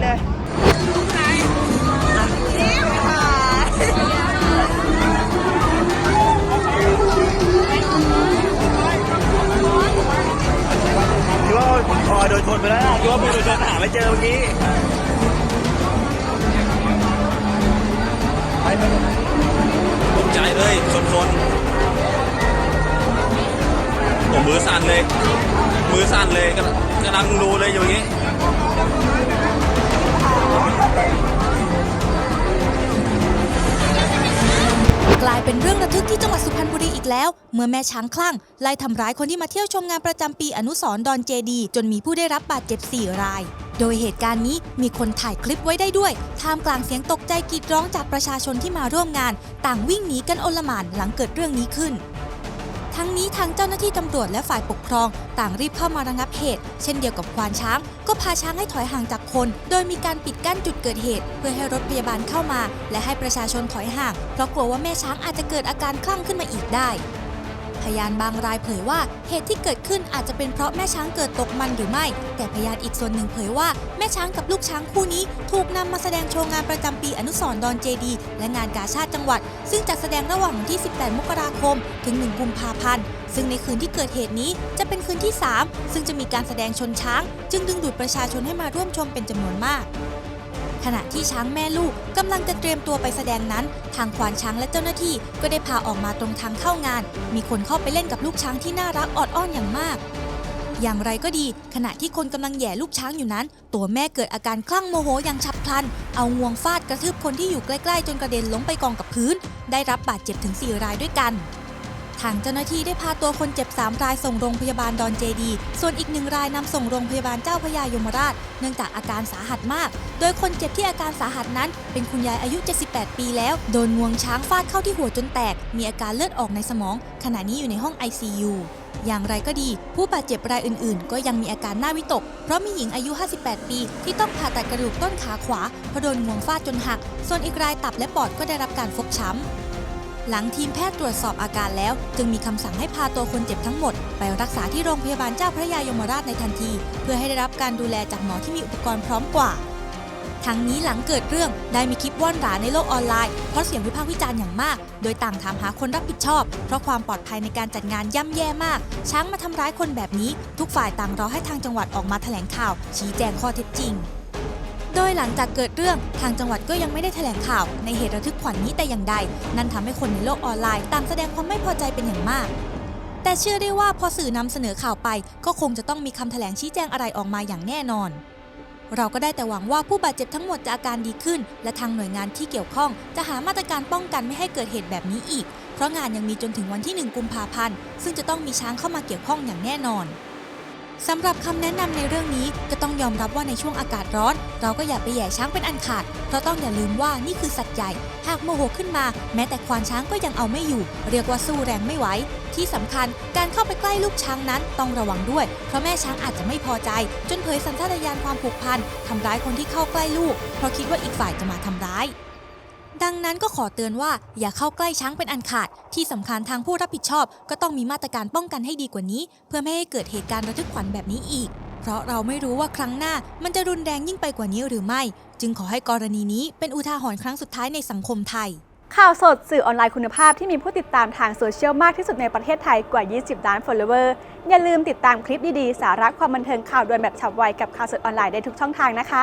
เลยคิดว่าผมคอโดนชนไปแล้วนะคิดว่าผมโดนชนหาไม่เจอเมื่อกี้ตกใจเลยชนคนผมมือสั่นเลย มือสั่นเลยกำลังกำลังดูเลยอยู่อย่างนี้ กลายเป็นเรื่องระทึกที่จังหวัดสุพรรณบุรีอีกแล้ว เมื่อแม่ช้างคลั่งไล่ทำร้ายคนที่มาเที่ยวชมงานประจำปีอนุสรณ์ดอนเจดี จนมีผู้ได้รับบาดเจ็บ 4 ราย โดยเหตุการณ์นี้มีคนถ่ายคลิปไว้ได้ด้วยท่ามกลางเสียงตกใจกรีดร้องจากประชาชนที่มาร่วมงาน ต่างวิ่งหนีกันโอลหม่านหลังเกิดเรื่องนี้ขึ้น ทั้งนี้ทางเจ้าหน้าที่ตำรวจและฝ่ายปกครอง ต่างรีบเข้ามาระงับเหตุ เช่นเดียวกับควานช้าง ก็พาช้างให้ถอยห่างจากคน โดยมีการปิดกั้นจุดเกิดเหตุ เพื่อให้รถพยาบาลเข้ามา และให้ประชาชนถอยห่าง เพราะกลัวว่าแม่ช้างอาจจะเกิดอาการคลั่งขึ้นมาอีกได้ พยานบางรายเผยว่าเหตุที่เกิดขึ้นอาจจะเป็นเพราะแม่ช้างเกิดตกมันหรือไม่ แต่พยานอีกส่วนหนึ่งเผยว่าแม่ช้างกับลูกช้างคู่นี้ถูกนำมาแสดงโชว์งานประจำปีอนุสรณ์ดอนเจดี และงานกาชาติจังหวัด ซึ่งจัดแสดงระหว่างวันที่ 18 มกราคม ถึง 1 กุมภาพันธ์ซึ่งในคืนที่เกิดเหตุนี้จะเป็นคืนที่ 3 ซึ่งจะมีการแสดงชนช้าง จึงดึงดูดประชาชนให้มาร่วมชมเป็นจำนวนมาก ขณะที่ช้างแม่ลูกกำลังจะเตรียมตัวไปแสดงนั้น ทางควานช้างและเจ้าหน้าที่ก็ได้พาออกมาตรงทางเข้างาน มีคนเข้าไปเล่นกับลูกช้างที่น่ารักออดอ้อนอย่างมาก อย่างไรก็ดี ขณะที่คนกำลังแย่ลูกช้างอยู่นั้น ตัวแม่เกิดอาการคลั่งโมโหอย่างฉับพลัน เอางวงฟาดกระทืบคนที่อยู่ใกล้ๆ จนกระเด็นล้มไปกองกับพื้น ได้รับบาดเจ็บถึง4รายด้วยกัน ทางเจ้าหน้าที่ได้พาตัวคนเจ็บ 3 รายส่งโรงพยาบาลดอนเจดี ส่วนอีกหนึ่งรายนำส่งโรงพยาบาลเจ้าพระยายมราช เนื่องจากอาการสาหัสมาก โดยคนเจ็บที่อาการสาหัสนั้น เป็นคุณยายอายุ 78 ปีแล้ว โดนงวงช้างฟาดเข้าที่หัวจนแตก มีอาการเลือดออกในสมอง ขณะนี้อยู่ในห้อง ICU อย่างไรก็ดี ผู้บาดเจ็บรายอื่นๆ ก็ยังมีอาการหน่าวิตก เพราะมีหญิงอายุ 58 ปี ที่ต้องผ่าตัดกระดูกต้นขาขวาเพราะโดนงวงฟาดจนหัก ส่วนอีกรายตับและปอดก็ได้รับการฟกช้ำ หลังทีมแพทย์ตรวจสอบอาการแล้ว จึงมีคำสั่งให้พาตัวคนเจ็บทั้งหมด ไปรักษาที่โรงพยาบาลเจ้าพระยายมราชในทันที เพื่อให้ได้รับการดูแลจากหมอที่มีอุปกรณ์พร้อมกว่า ทั้งนี้หลังเกิดเรื่องได้มีคลิปว่อนหราในโลกออนไลน์เพราะเสียงวิพากษ์วิจารณ์อย่างมาก โดยต่างถามหาคนรับผิดชอบ เพราะความปลอดภัยในการจัดงานย่ำแย่มาก ช้างมาทำร้ายคนแบบนี้ ทุกฝ่ายต่างรอให้ทางจังหวัดออกมาแถลงข่าว ชี้แจงข้อเท็จจริง โดยหลังจากเกิดเรื่องทางจังหวัดก็ยังไม่ได้แถลงข่าว ในเหตุระทึกขวัญนี้แต่อย่างใด นั่นทำให้คนในโลกออนไลน์ต่างแสดงความไม่พอใจเป็นอย่างมาก แต่เชื่อได้ว่าพอสื่อนำเสนอข่าวไป ก็คงจะต้องมีคำแถลงชี้แจงอะไรออกมาอย่างแน่นอน เราก็ได้แต่หวังว่าผู้บาดเจ็บทั้งหมดจะอาการดีขึ้น และทางหน่วยงานที่เกี่ยวข้อง จะหามาตรการป้องกันไม่ให้เกิดเหตุแบบนี้อีก เพราะงานยังมีจนถึงวันที่ 1 กุมภาพันธ์ซึ่งจะต้องมีช้างเข้ามาเกี่ยวข้องอย่างแน่นอน สำหรับคำแนะนำในเรื่องนี้ก็ต้องยอมรับว่าในช่วงอากาศร้อน เราก็อย่าไปแย่ช้างเป็นอันขาด เพราะต้องอย่าลืมว่านี่คือสัตว์ใหญ่ หากโมโหขึ้นมา แม้แต่ควานช้างก็ยังเอาไม่อยู่ เรียกว่าสู้แรงไม่ไหว ที่สำคัญการเข้าไปใกล้ลูกช้างนั้นต้องระวังด้วย เพราะแม่ช้างอาจจะไม่พอใจ จนเผยสัญชาตญาณความผูกพันทำร้ายคนที่เข้าใกล้ลูก เพราะคิดว่าอีกฝ่ายจะมาทำร้าย ดังนั้นก็ขอเตือนว่าอย่าเข้าใกล้ช้างเป็นอันขาด ที่สำคัญทางผู้รับผิดชอบ ก็ต้องมีมาตรการป้องกันให้ดีกว่านี้ เพื่อไม่ให้เกิดเหตุการณ์ระทึกขวัญแบบนี้อีก เพราะเราไม่รู้ว่าครั้งหน้ามันจะรุนแรงยิ่งไปกว่านี้หรือไม่ จึงขอให้กรณีนี้เป็นอุทาหรณ์ครั้งสุดท้ายในสังคมไทย ข่าวสดสื่อออนไลน์คุณภาพที่มีผู้ติดตามทางโซเชียลมากที่สุดในประเทศไทยกว่า 20 ล้าน follower อย่าลืมติดตามคลิปดีๆ สาระความบันเทิงข่าวด่วนแบบฉับไวกับข่าวสดออนไลน์ได้ทุกช่องทางนะคะ